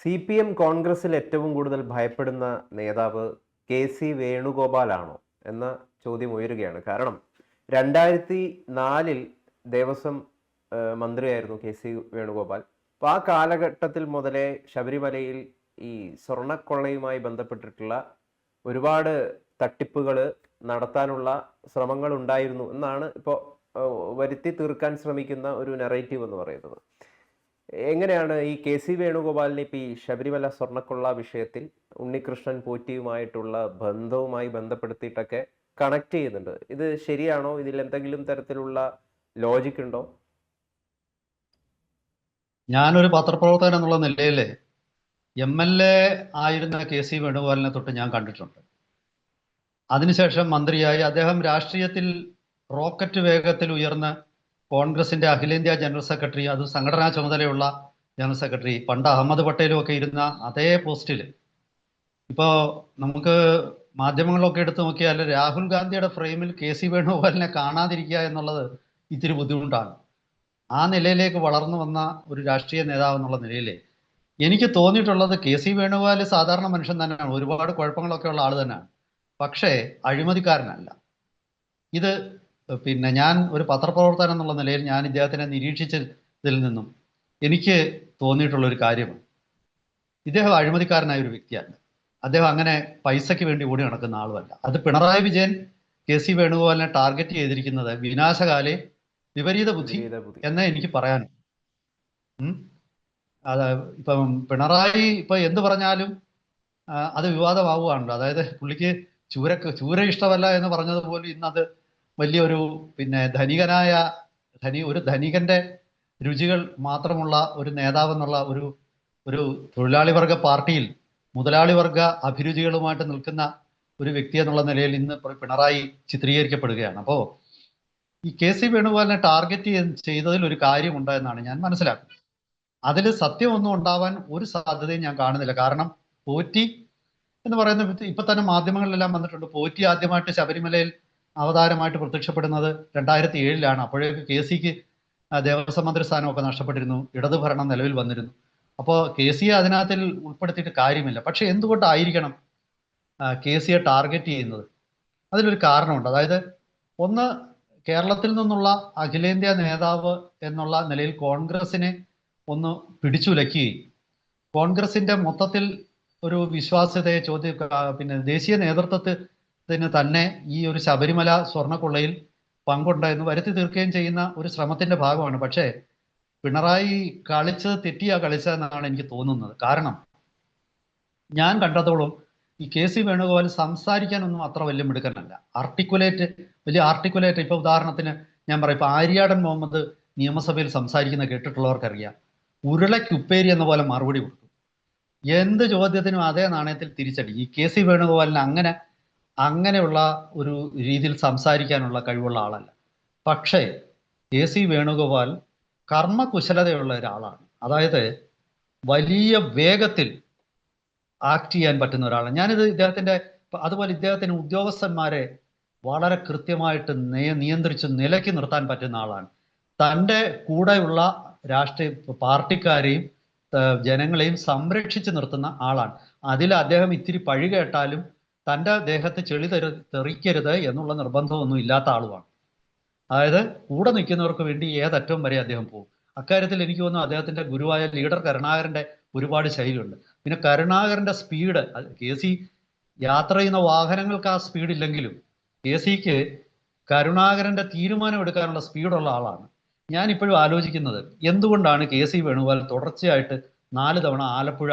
C P M കോൺഗ്രസിൽ ഏറ്റവും കൂടുതൽ ഭയപ്പെടുന്ന നേതാവ് കെ സി വേണുഗോപാലാണോ എന്ന ചോദ്യം ഉയരുകയാണ്. കാരണം രണ്ടായിരത്തി നാലിൽ ദേവസ്വം മന്ത്രിയായിരുന്നു കെ സി വേണുഗോപാൽ. അപ്പോൾ ആ കാലഘട്ടത്തിൽ മുതലേ ശബരിമലയിൽ ഈ സ്വർണക്കൊള്ളയുമായി ബന്ധപ്പെട്ടിട്ടുള്ള ഒരുപാട് തട്ടിപ്പുകൾ നടത്താനുള്ള ശ്രമങ്ങൾ ഉണ്ടായിരുന്നു എന്നാണ് ഇപ്പോൾ വരുത്തി തീർക്കാൻ ശ്രമിക്കുന്ന ഒരു നെറേറ്റീവ് എന്ന് പറയുന്നത്. എങ്ങനെയാണ് ഈ കെ സി വേണുഗോപാലിനെ ഇപ്പം ഈ ശബരിമല സ്വർണക്കൊള്ള വിഷയത്തിൽ ഉണ്ണികൃഷ്ണൻ പോറ്റിയുമായിട്ടുള്ള ബന്ധവുമായി ബന്ധപ്പെടുത്തിയിട്ടൊക്കെ കണക്ട് ചെയ്യുന്നുണ്ട്. ഇത് ശരിയാണോ? ഇതിൽ എന്തെങ്കിലും തരത്തിലുള്ള ലോജിക് ഉണ്ടോ? ഞാനൊരു പത്രപ്രവർത്തകൻ എന്നുള്ള നിലയിൽ എം എൽ എ ആയിരുന്ന കെ സി വേണുഗോപാലിനെ തൊട്ട് ഞാൻ കണ്ടിട്ടുണ്ട്. അതിനുശേഷം മന്ത്രിയായി. അദ്ദേഹം രാഷ്ട്രീയത്തിൽ റോക്കറ്റ് വേഗത്തിൽ ഉയർന്ന് കോൺഗ്രസിന്റെ അഖിലേന്ത്യാ ജനറൽ സെക്രട്ടറി അത് സംഘടനാ ചുമതലയുള്ള ജനറൽ സെക്രട്ടറി പണ്ട് അഹമ്മദ് പട്ടേലും ഒക്കെ ഇരുന്ന അതേ പോസ്റ്റിൽ ഇപ്പോ നമുക്ക് മാധ്യമങ്ങളൊക്കെ എടുത്തു നോക്കിയാൽ രാഹുൽ ഗാന്ധിയുടെ ഫ്രെയിമിൽ കെ സി വേണുഗോപാലിനെ കാണാതിരിക്കുക എന്നുള്ളത് ഇത്തിരി ബുദ്ധിമുട്ടാണ്. ആ നിലയിലേക്ക് വളർന്നു വന്ന ഒരു രാഷ്ട്രീയ നേതാവ് എന്നുള്ള നിലയിൽ എനിക്ക് തോന്നിയിട്ടുള്ളത് കെ സി വേണുഗോപാൽ സാധാരണ മനുഷ്യൻ തന്നെയാണ്. ഒരുപാട് കുഴപ്പങ്ങളൊക്കെ ഉള്ള ആൾ തന്നെയാണ്. പക്ഷേ അഴിമതിക്കാരനല്ല. ഇത് പിന്നെ ഞാൻ ഒരു പത്രപ്രവർത്തകൻ എന്നുള്ള നിലയിൽ ഞാൻ ഇദ്ദേഹത്തിനെ നിരീക്ഷിച്ചതിൽ നിന്നും എനിക്ക് തോന്നിയിട്ടുള്ള ഒരു കാര്യമാണ്. ഇദ്ദേഹം അഴിമതിക്കാരനായ ഒരു വ്യക്തിയാണ്. അദ്ദേഹം അങ്ങനെ പൈസയ്ക്ക് വേണ്ടി ഓടി നടക്കുന്ന ആളുമല്ല. അത് പിണറായി വിജയൻ കെ സി വേണുഗോപാലിനെ ടാർഗറ്റ് ചെയ്തിരിക്കുന്നത് വിനാശകാലെ വിപരീത ബുദ്ധി എന്ന് എനിക്ക് പറയാൻ. അത് ഇപ്പം പിണറായി ഇപ്പൊ എന്ത് പറഞ്ഞാലും അത് വിവാദമാവുകയാണല്ലോ. അതായത് പുള്ളിക്ക് ചൂര ചൂര ഇഷ്ടമല്ല എന്ന് പറഞ്ഞതുപോലെ ഇന്നത് വലിയൊരു പിന്നെ ധനികനായ ധനി ഒരു ധനികന്റെ രുചികൾ മാത്രമുള്ള ഒരു നേതാവ് എന്നുള്ള ഒരു ഒരു തൊഴിലാളി വർഗ പാർട്ടിയിൽ മുതലാളി വർഗ അഭിരുചികളുമായിട്ട് നിൽക്കുന്ന ഒരു വ്യക്തി എന്നുള്ള നിലയിൽ ഇന്ന് പിണറായി ചിത്രീകരിക്കപ്പെടുകയാണ്. അപ്പോൾ ഈ കെ സി വേണുഗോപാലിനെ ടാർഗറ്റ് ചെയ്തതിൽ ഒരു കാര്യമുണ്ട് എന്നാണ് ഞാൻ മനസ്സിലാക്കുന്നത്. അതിൽ സത്യമൊന്നും ഉണ്ടാവാൻ ഒരു സാധ്യതയും ഞാൻ കാണുന്നില്ല. കാരണം പോറ്റി എന്ന് പറയുന്ന ഇപ്പൊ തന്നെ മാധ്യമങ്ങളിലെല്ലാം വന്നിട്ടുണ്ട്. പോറ്റി ആദ്യമായിട്ട് ശബരിമലയിൽ അവതാരമായിട്ട് പ്രത്യക്ഷപ്പെടുന്നത് രണ്ടായിരത്തി ഏഴിലാണ് അപ്പോഴേക്ക് കെ സിക്ക് ദേവസ്വം മന്ത്രി സ്ഥാനമൊക്കെ നഷ്ടപ്പെട്ടിരുന്നു. ഇടതു ഭരണം നിലവിൽ വന്നിരുന്നു. അപ്പോൾ കെ സിയെ അതിനകത്തിൽ ഉൾപ്പെടുത്തിയിട്ട് കാര്യമില്ല. പക്ഷെ എന്തുകൊണ്ടായിരിക്കണം കെ സിയെ ടാർഗറ്റ് ചെയ്യുന്നത്? അതിലൊരു കാരണമുണ്ട്. അതായത് ഒന്ന് കേരളത്തിൽ നിന്നുള്ള അഖിലേന്ത്യാ നേതാവ് എന്നുള്ള നിലയിൽ കോൺഗ്രസിനെ ഒന്ന് പിടിച്ചുലയ്ക്കുകയും കോൺഗ്രസിന്റെ മൊത്തത്തിൽ ഒരു വിശ്വാസ്യതയെ ചോദ്യം പിന്നെ ദേശീയ നേതൃത്വത്തിന് തന്നെ ഈ ഒരു ശബരിമല സ്വർണക്കൊള്ളയിൽ പങ്കുണ്ട് എന്ന് വരുത്തി തീർക്കുകയും ചെയ്യുന്ന ഒരു ശ്രമത്തിന്റെ ഭാഗമാണ്. പക്ഷേ പിണറായി കളിച്ചത് തെറ്റിയാ കളിച്ചതെന്നാണ് എനിക്ക് തോന്നുന്നത്. കാരണം ഞാൻ കണ്ടതോളം ഈ കെ സി വേണുഗോപാൽ സംസാരിക്കാനൊന്നും അത്ര വലിയ മിടുക്കനല്ല. ആർട്ടിക്കുലേറ്റ് വലിയ ആർട്ടിക്കുലേറ്റ്. ഇപ്പൊ ഉദാഹരണത്തിന് ഞാൻ പറയാം. ഇപ്പൊ ആര്യാടൻ മുഹമ്മദ് നിയമസഭയിൽ സംസാരിക്കുന്ന കേട്ടിട്ടുള്ളവർക്കറിയാം. ഉരുളയ്ക്കുപ്പേരി എന്ന പോലെ മറുപടി കൊടുക്കും എന്ത് ചോദ്യത്തിനും അതേ നാണയത്തിൽ തിരിച്ചടി. ഈ കെ സി വേണുഗോപാലിന് അങ്ങനെ അങ്ങനെയുള്ള ഒരു രീതിയിൽ സംസാരിക്കാനുള്ള കഴിവുള്ള ആളല്ല. പക്ഷേ കെ സി വേണുഗോപാൽ കർമ്മകുശലതയുള്ള ഒരാളാണ്. അതായത് വലിയ വേഗത്തിൽ ആക്ട് ചെയ്യാൻ പറ്റുന്ന ഒരാളാണ്. ഞാനിത് ഇദ്ദേഹത്തിന്റെ അതുപോലെ ഇദ്ദേഹത്തിന് ഉദ്യോഗസ്ഥന്മാരെ വളരെ കൃത്യമായിട്ട് നിയന്ത്രിച്ച് നിലയ്ക്ക് നിർത്താൻ പറ്റുന്ന ആളാണ്. തന്റെ കൂടെയുള്ള രാഷ്ട്രീയ പാർട്ടിക്കാരെയും ജനങ്ങളെയും സംരക്ഷിച്ചു നിർത്തുന്ന ആളാണ്. അതിൽ അദ്ദേഹം ഇത്തിരി പഴി കേട്ടാലും തന്റെ ദേഹത്ത് ചെളി തെറി തെറിക്കരുത് എന്നുള്ള നിർബന്ധമൊന്നും ഇല്ലാത്ത ആളുമാണ്. അതായത് കൂടെ നിൽക്കുന്നവർക്ക് വേണ്ടി ഏതറ്റവും വരെ അദ്ദേഹം പോകും. അക്കാര്യത്തിൽ എനിക്ക് തോന്നുന്നു അദ്ദേഹത്തിന്റെ ഗുരുവായ ലീഡർ കരുണാകരന്റെ ഒരുപാട് ശൈലിയുണ്ട്. പിന്നെ കരുണാകരന്റെ സ്പീഡ് കെ സി യാത്ര ചെയ്യുന്ന വാഹനങ്ങൾക്ക് ആ സ്പീഡ് ഇല്ലെങ്കിലും കെ സിക്ക് കരുണാകരന്റെ തീരുമാനം എടുക്കാനുള്ള സ്പീഡുള്ള ആളാണ്. ഞാൻ ഇപ്പോഴും ആലോചിക്കുന്നത് എന്തുകൊണ്ടാണ് കെ സി വേണുഗോപാൽ തുടർച്ചയായിട്ട് നാല് തവണ ആലപ്പുഴ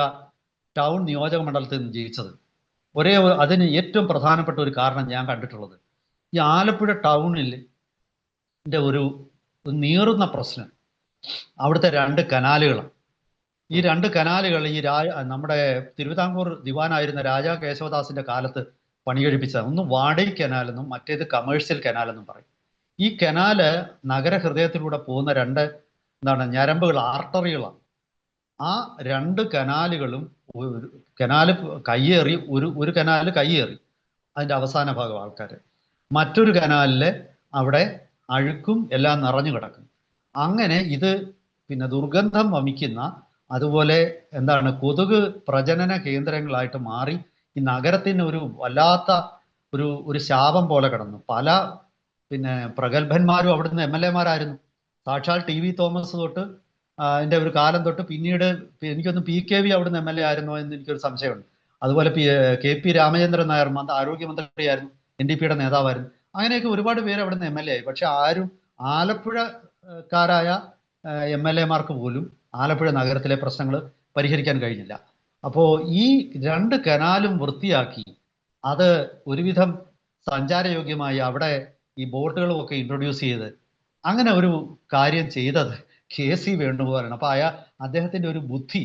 ടൗൺ നിയോജക മണ്ഡലത്തിൽ നിന്ന് ജയിച്ചത്? ഒരേ അതിന് ഏറ്റവും പ്രധാനപ്പെട്ട ഒരു കാരണം ഞാൻ കണ്ടിട്ടുള്ളത്. ഈ ആലപ്പുഴ ടൗണിൽ ഒരു നീറുന്ന പ്രശ്നം. അവിടുത്തെ രണ്ട് കനാലുകളാണ് ഈ രണ്ട് കനാലുകൾ ഈ രാ നമ്മുടെ തിരുവിതാംകൂർ ദിവാനായിരുന്ന രാജാ കേശവദാസിന്റെ കാലത്ത് പണികഴിപ്പിച്ചതാണ് ഒന്ന് വാടക് കനാൽ എന്നും മറ്റേത് കമേഴ്ഷ്യൽ കനാൽ എന്നും പറയും. ഈ കനാല് നഗരഹൃദയത്തിലൂടെ പോകുന്ന രണ്ട് എന്താണ് ഞരമ്പുകൾ ആർട്ടറികളാണ്. ആ രണ്ട് കനാലുകളും കനാല് കയ്യേറി ഒരു ഒരു കനാല് കയ്യേറി. അതിന്റെ അവസാന ഭാഗം ആൾക്കാർ മറ്റൊരു കനാലിൽ അവിടെ അഴുക്കും എല്ലാം നിറഞ്ഞു കിടക്കും. അങ്ങനെ ഇത് പിന്നെ ദുർഗന്ധം വമിക്കുന്ന അതുപോലെ എന്താണ് കൊതുക് പ്രജനന കേന്ദ്രങ്ങളായിട്ട് മാറി ഈ നഗരത്തിന് ഒരു വല്ലാത്ത ഒരു ഒരു ശാപം പോലെ കിടന്നു. പല പിന്നെ പ്രഗത്ഭന്മാരും അവിടുന്ന് എം എൽ എമാരായിരുന്നു സാക്ഷാൽ ടി വി തോമസ് തൊട്ട് ആ, അതിന്റെ ഒരു കാലം തൊട്ട് പിന്നീട് എനിക്കൊന്ന് പി കെ വി അവിടുന്ന് എം എൽ എ ആയിരുന്നു എന്ന് എനിക്കൊരു സംശയമുണ്ട്. അതുപോലെ P K P Ramachandran Nair മന്ത്രി ആരോഗ്യമന്ത്രിയായിരുന്നു എൻ ഡി പിയുടെ നേതാവായിരുന്നു. അങ്ങനെയൊക്കെ ഒരുപാട് പേര് അവിടുന്ന് എം എൽ എ ആയി. പക്ഷെ ആരും ആലപ്പുഴക്കാരായ എം എൽ എമാർക്ക് പോലും ആലപ്പുഴ നഗരത്തിലെ പ്രശ്നങ്ങൾ പരിഹരിക്കാൻ കഴിഞ്ഞില്ല. അപ്പോൾ ഈ രണ്ട് കനാലും വൃത്തിയാക്കി അത് ഒരുവിധം സഞ്ചാരയോഗ്യമായി അവിടെ ഈ ബോട്ടുകളും ഒക്കെ ഇൻട്രൊഡ്യൂസ് ചെയ്ത് അങ്ങനെ ഒരു കാര്യം ചെയ്തത് കെ സി വേണുഗോപാലാണ്. അപ്പൊ അയാ അദ്ദേഹത്തിന്റെ ഒരു ബുദ്ധി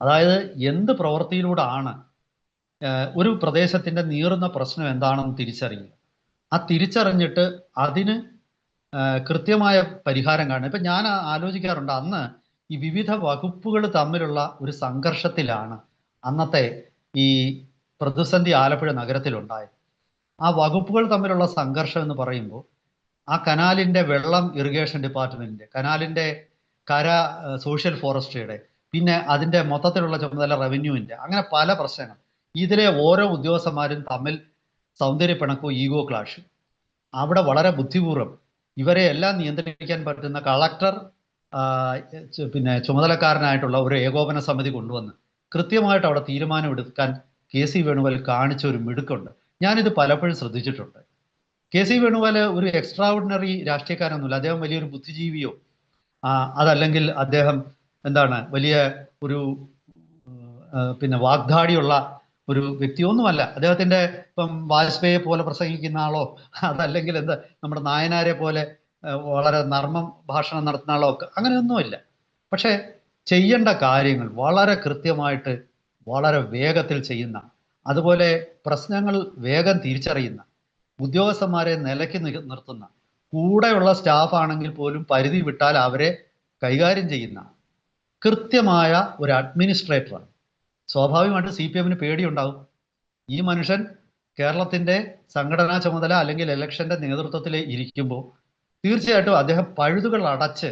അതായത് എന്ത് പ്രവൃത്തിയിലൂടെയാണ് ഒരു പ്രദേശത്തിന്റെ നീറുന്ന പ്രശ്നം എന്താണെന്ന് തിരിച്ചറിയുക. ആ തിരിച്ചറിഞ്ഞിട്ട് അതിന് കൃത്യമായ പരിഹാരം കാണുക. ഇപ്പൊ ഞാൻ ആലോചിക്കാറുണ്ട് അന്ന് ഈ വിവിധ വകുപ്പുകൾ തമ്മിലുള്ള ഒരു സംഘർഷത്തിലാണ് അന്നത്തെ ഈ പ്രതിസന്ധി ആലപ്പുഴ നഗരത്തിലുണ്ടായത്. ആ വകുപ്പുകൾ തമ്മിലുള്ള സംഘർഷം എന്ന് പറയുമ്പോൾ ആ കനാലിന്റെ വെള്ളം ഇറിഗേഷൻ ഡിപ്പാർട്ട്മെന്റിന്റെ കനാലിന്റെ കര സോഷ്യൽ ഫോറസ്ട്രിയുടെ പിന്നെ അതിന്റെ മൊത്തത്തിലുള്ള ചുമതല റവന്യൂവിന്റെ അങ്ങനെ പല പ്രശ്നങ്ങൾ. ഇതിലെ ഓരോ ഉദ്യോഗസ്ഥന്മാരും തമ്മിൽ സൗന്ദര്യപ്പിണക്കോ ഈഗോ ക്ലാഷ് അവിടെ വളരെ ബുദ്ധിപൂർവം ഇവരെ എല്ലാം നിയന്ത്രിക്കാൻ പറ്റുന്ന കളക്ടർ പിന്നെ ചുമതലക്കാരനായിട്ടുള്ള ഒരു ഏകോപന സമിതി കൊണ്ടുവന്ന് കൃത്യമായിട്ട് അവിടെ തീരുമാനമെടുക്കാൻ കെ സി വേണുഗോപാൽ കാണിച്ച ഒരു മിടുക്കുണ്ട്. ഞാനിത് പലപ്പോഴും ശ്രദ്ധിച്ചിട്ടുണ്ട്. കെ സി വേണുഗോപാൽ ഒരു എക്സ്ട്രാ ഓർഡിനറി രാഷ്ട്രീയക്കാരൊന്നുമില്ല അദ്ദേഹം വലിയൊരു ബുദ്ധിജീവിയോ അതല്ലെങ്കിൽ അദ്ദേഹം എന്താണ് വലിയ ഒരു പിന്നെ വാഗ്ദാടിയുള്ള ഒരു വ്യക്തിയൊന്നുമല്ല. അദ്ദേഹത്തിന്റെ ഇപ്പം വാജ്പേയെ പോലെ പ്രസംഗിക്കുന്ന ആളോ അതല്ലെങ്കിൽ എന്താ നമ്മുടെ നായനാരെ പോലെ വളരെ നർമ്മം ഭാഷണം നടത്തുന്ന ആളോ ഒക്കെ അങ്ങനെയൊന്നുമില്ല. പക്ഷെ ചെയ്യേണ്ട കാര്യങ്ങൾ വളരെ കൃത്യമായിട്ട് വളരെ വേഗത്തിൽ ചെയ്യുന്ന അതുപോലെ പ്രശ്നങ്ങൾ വേഗം തിരിച്ചറിയുന്ന ഉദ്യോഗസ്ഥന്മാരെ നിലയ്ക്ക് നിർത്തുന്ന. കൂടെയുള്ള സ്റ്റാഫ് ആണെങ്കിൽ പോലും പരിധി വിട്ടാൽ അവരെ കൈകാര്യം ചെയ്യുന്ന. കൃത്യമായ ഒരു അഡ്മിനിസ്ട്രേറ്ററാണ്. സ്വാഭാവികമായിട്ട് സി പി എമ്മിന് പേടിയുണ്ടാവും. ഈ മനുഷ്യൻ കേരളത്തിന്റെ സംഘടനാ ചുമതല അല്ലെങ്കിൽ ഇലക്ഷന്റെ നേതൃത്വത്തിൽ ഇരിക്കുമ്പോൾ തീർച്ചയായിട്ടും അദ്ദേഹം പഴുതുകൾ അടച്ച്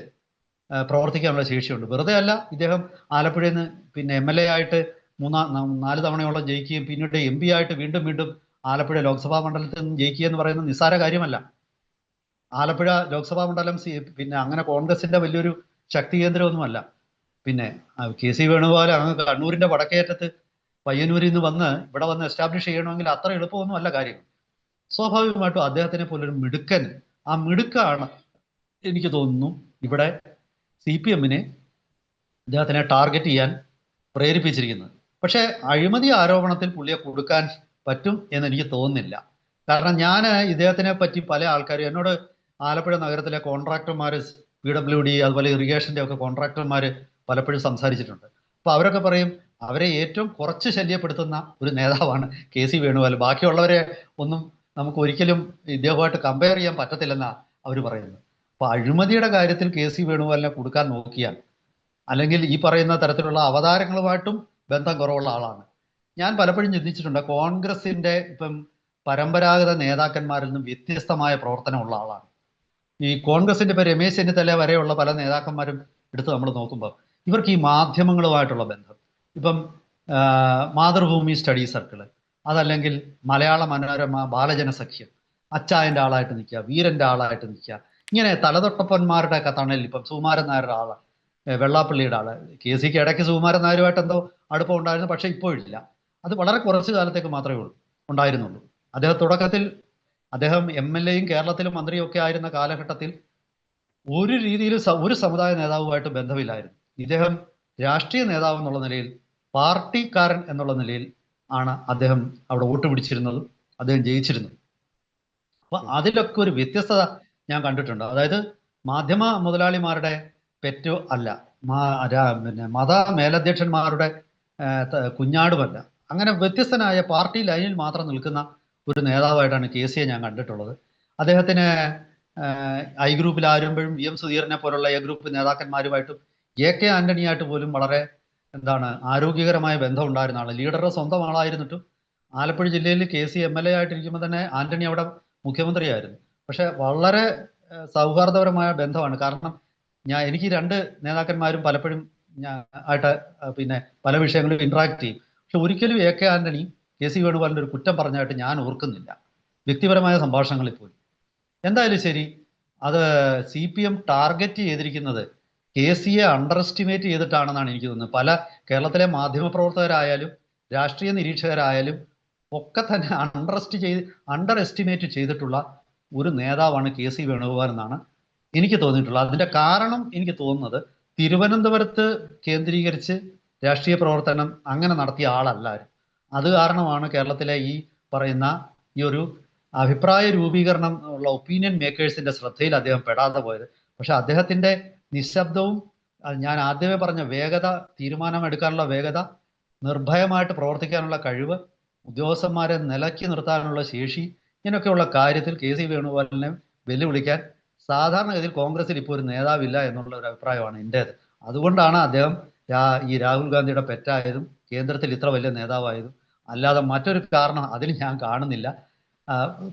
പ്രവർത്തിക്കാനുള്ള ശേഷിയുണ്ട്. വെറുതെ അല്ല ഇദ്ദേഹം ആലപ്പുഴയിൽ നിന്ന് പിന്നെ എം എൽ എ ആയിട്ട് മൂന്നാ നാല് തവണയോളം ജയിക്കുകയും പിന്നീട് എം പി ആയിട്ട് വീണ്ടും വീണ്ടും ആലപ്പുഴ ലോക്സഭാ മണ്ഡലത്തിൽ നിന്ന് ജയിക്കുക എന്ന് പറയുന്നത് നിസ്സാര കാര്യമല്ല. ആലപ്പുഴ ലോക്സഭാ മണ്ഡലം പിന്നെ അങ്ങനെ കോൺഗ്രസിന്റെ വലിയൊരു ശക്തി കേന്ദ്രമൊന്നുമല്ല. പിന്നെ കെ സി വേണുഗോപാൽ അങ്ങ് കണ്ണൂരിന്റെ വടക്കേറ്റത്ത് പയ്യന്നൂരിൽ നിന്ന് വന്ന് ഇവിടെ വന്ന് എസ്റ്റാബ്ലിഷ് ചെയ്യണമെങ്കിൽ അത്ര എളുപ്പമൊന്നും അല്ല കാര്യം. സ്വാഭാവികമായിട്ടും അദ്ദേഹത്തിനെ പോലൊരു മിടുക്കൻ ആ മിടുക്കാണ് എനിക്ക് തോന്നുന്നു ഇവിടെ സി പി എമ്മിനെ അദ്ദേഹത്തിനെ ടാർഗറ്റ് ചെയ്യാൻ പ്രേരിപ്പിച്ചിരിക്കുന്നത്. പക്ഷേ അഴിമതി ആരോപണത്തിൽ പുള്ളിയെ കൊടുക്കാൻ പറ്റും എന്ന് എനിക്ക് തോന്നുന്നില്ല. കാരണം ഞാൻ ഇദ്ദേഹത്തിനെ പറ്റി പല ആൾക്കാരും എന്നോട് ആലപ്പുഴ നഗരത്തിലെ കോൺട്രാക്ടർമാർ പി ഡബ്ല്യു ഡി അതുപോലെ ഇറിഗേഷന്റെ ഒക്കെ കോൺട്രാക്ടർമാർ പലപ്പോഴും സംസാരിച്ചിട്ടുണ്ട്. അപ്പോൾ അവരൊക്കെ പറയും അവരെ ഏറ്റവും കുറച്ച് ശല്യപ്പെടുത്തുന്ന ഒരു നേതാവാണ് കെ സി വേണുഗോപാൽ. ബാക്കിയുള്ളവരെ ഒന്നും നമുക്ക് ഒരിക്കലും ഇദ്ദേഹമായിട്ട് കമ്പയർ ചെയ്യാൻ പറ്റത്തില്ലെന്നാണ് അവർ പറയുന്നത്. അപ്പോൾ അഴിമതിയുടെ കാര്യത്തിൽ കെ സി വേണുഗോപാലിനെ കൊടുക്കാൻ നോക്കിയാൽ അല്ലെങ്കിൽ ഈ പറയുന്ന തരത്തിലുള്ള അവതാരങ്ങളുമായിട്ടും ബന്ധം കുറവുള്ള ആളാണ്. ഞാൻ പലപ്പോഴും ചിന്തിച്ചിട്ടുണ്ട് കോൺഗ്രസിന്റെ ഇപ്പം പരമ്പരാഗത നേതാക്കന്മാരിൽ നിന്നും വ്യത്യസ്തമായ പ്രവർത്തനമുള്ള ആളാണ്. ഈ കോൺഗ്രസിന്റെ ഇപ്പൊ രമേശ് ചെന്നിത്തല വരെയുള്ള പല നേതാക്കന്മാരും എടുത്ത് നമ്മൾ നോക്കുമ്പോൾ ഇവർക്ക് ഈ മാധ്യമങ്ങളുമായിട്ടുള്ള ബന്ധം. ഇപ്പം മാതൃഭൂമി സ്റ്റഡി സർക്കിൾ അതല്ലെങ്കിൽ മലയാള മനോരമ ബാലജന സഖ്യം അച്ചായന്റെ ആളായിട്ട് നിൽക്കുക വീരന്റെ ആളായിട്ട് നിൽക്കുക ഇങ്ങനെ തലതൊട്ടപ്പന്മാരുടെ ഒക്കെ തണലിൽ ഇപ്പം സുകുമാരൻ നായരുടെ ആൾ വെള്ളാപ്പള്ളിയുടെ ആൾ കെ സിക്ക് ഇടയ്ക്ക് സുകുമാരൻ നായരുമായിട്ട് എന്തോ അടുപ്പം ഉണ്ടായിരുന്നു പക്ഷെ ഇപ്പോഴില്ല. അത് വളരെ കുറച്ച് കാലത്തേക്ക് മാത്രമേ ഉള്ളൂ ഉണ്ടായിരുന്നുള്ളൂ. അദ്ദേഹം തുടക്കത്തിൽ അദ്ദേഹം എം എൽ എയും കേരളത്തിലും മന്ത്രിയും ഒക്കെ ആയിരുന്ന കാലഘട്ടത്തിൽ ഒരു രീതിയിൽ ഒരു സമുദായ നേതാവുമായിട്ട് ബന്ധമില്ലായിരുന്നു. ഇദ്ദേഹം രാഷ്ട്രീയ നേതാവ് എന്നുള്ള നിലയിൽ പാർട്ടിക്കാരൻ എന്നുള്ള നിലയിൽ ആണ് അദ്ദേഹം അവിടെ വോട്ട് പിടിച്ചിരുന്നതും അദ്ദേഹം ജയിച്ചിരുന്നു അപ്പൊ അതിലൊക്കെ ഒരു വ്യത്യസ്തത ഞാൻ കണ്ടിട്ടുണ്ട്. അതായത് മാധ്യമ മുതലാളിമാരുടെ പെറ്റോ അല്ല പിന്നെ മത മേലധ്യക്ഷന്മാരുടെ കുഞ്ഞാടുമല്ല. അങ്ങനെ വ്യത്യസ്തനായ പാർട്ടി ലൈനിൽ മാത്രം നിൽക്കുന്ന ഒരു നേതാവായിട്ടാണ് കെ സിയെ ഞാൻ കണ്ടിട്ടുള്ളത്. അദ്ദേഹത്തിന് ഐ ഗ്രൂപ്പിൽ ആരുമ്പോഴും വി എം സുധീറിനെ പോലുള്ള എ ഗ്രൂപ്പ് നേതാക്കന്മാരുമായിട്ടും എ കെ ആന്റണിയായിട്ട് പോലും വളരെ എന്താണ് ആരോഗ്യകരമായ ബന്ധം ഉണ്ടായിരുന്ന ആൾ ലീഡറുടെ സ്വന്തം ആളായിരുന്നിട്ടും ആലപ്പുഴ ജില്ലയിൽ K C M L A ആയിട്ടിരിക്കുമ്പോൾ തന്നെ ആന്റണി അവിടെ മുഖ്യമന്ത്രിയായിരുന്നു. പക്ഷെ വളരെ സൗഹാർദ്ദപരമായ ബന്ധമാണ്. കാരണം ഞാൻ എനിക്ക് രണ്ട് നേതാക്കന്മാരും പലപ്പോഴും ആയിട്ട് പിന്നെ പല വിഷയങ്ങളും ഇന്ററാക്ട് ചെയ്യും. ഒരിക്കലും A K Antony K C വേണുഗോപാലിന്റെ ഒരു കുറ്റം പറഞ്ഞായിട്ട് ഞാൻ ഓർക്കുന്നില്ല. വ്യക്തിപരമായ സംഭാഷണങ്ങളിൽ പോലും. എന്തായാലും ശരി അത് സി പി എം ടാർഗറ്റ് ചെയ്തിരിക്കുന്നത് കെ സിയെ അണ്ടർ എസ്റ്റിമേറ്റ് ചെയ്തിട്ടാണെന്നാണ് എനിക്ക് തോന്നുന്നത്. പല കേരളത്തിലെ മാധ്യമപ്രവർത്തകരായാലും രാഷ്ട്രീയ നിരീക്ഷകരായാലും ഒക്കെ തന്നെ അണ്ടർ എസ്റ്റ് ചെയ്ത് അണ്ടർ എസ്റ്റിമേറ്റ് ചെയ്തിട്ടുള്ള ഒരു നേതാവാണ് കെ സി വേണുഗോപാൽ എന്നാണ് എനിക്ക് തോന്നിയിട്ടുള്ളത്. അതിന്റെ കാരണം എനിക്ക് തോന്നുന്നത് തിരുവനന്തപുരത്ത് കേന്ദ്രീകരിച്ച് രാഷ്ട്രീയ പ്രവർത്തനം അങ്ങനെ നടത്തിയ ആളല്ല. അത് കാരണമാണ് കേരളത്തിലെ ഈ പറയുന്ന ഈ ഒരു അഭിപ്രായ രൂപീകരണം ഉള്ള ഒപ്പീനിയൻ മേക്കേഴ്സിന്റെ ശ്രദ്ധയിൽ അദ്ദേഹം പെടാതെ പോയത് പക്ഷെ അദ്ദേഹത്തിന്റെ നിശബ്ദവും ഞാൻ ആദ്യമേ പറഞ്ഞ വേഗത തീരുമാനമെടുക്കാനുള്ള വേഗത നിർഭയമായിട്ട് പ്രവർത്തിക്കാനുള്ള കഴിവ് ഉദ്യോഗസ്ഥന്മാരെ നിലക്കി നിർത്താനുള്ള ശേഷി ഇങ്ങനെയൊക്കെയുള്ള കാര്യത്തിൽ കെ സി വേണുഗോപാലിനെ വെല്ലുവിളിക്കാൻ സാധാരണഗതിയിൽ കോൺഗ്രസിൽ ഇപ്പോൾ ഒരു നേതാവില്ല എന്നുള്ള ഒരു അഭിപ്രായമാണ് എന്റേത് അതുകൊണ്ടാണ് അദ്ദേഹം ഈ രാഹുൽ ഗാന്ധിയുടെ പെറ്റായതും കേന്ദ്രത്തിൽ ഇത്ര വലിയ നേതാവായതും അല്ലാതെ മറ്റൊരു കാരണം അതിൽ ഞാൻ കാണുന്നില്ല.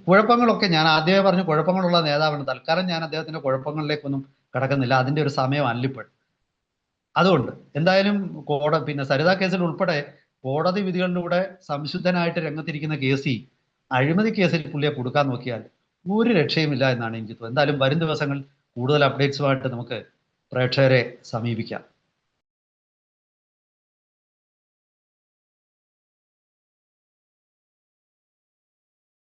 കുഴപ്പങ്ങളൊക്കെ ഞാൻ ആദ്യമേ പറഞ്ഞു കുഴപ്പങ്ങളുള്ള നേതാവാണ്. തൽക്കാലം ഞാൻ അദ്ദേഹത്തിന്റെ കുഴപ്പങ്ങളിലേക്കൊന്നും കിടക്കുന്നില്ല. അതിന്റെ ഒരു സമയം അല്ലിപ്പോൾ അതുകൊണ്ട് എന്തായാലും കോട പിന്നെ സരിതാ കേസിൽ ഉൾപ്പെടെ കോടതി വിധികളിലൂടെ സംശുദ്ധനായിട്ട് രംഗത്തിരിക്കുന്ന കേസി അഴിമതി കേസിൽ പുള്ളിയെ കൊടുക്കാൻ നോക്കിയാൽ ഒരു രക്ഷയുമില്ല എന്നാണ് എനിക്ക് തോന്നുന്നത്. എന്തായാലും വരും ദിവസങ്ങൾ കൂടുതൽ അപ്ഡേറ്റ്സുമായിട്ട് നമുക്ക് പ്രേക്ഷകരെ സമീപിക്കാം.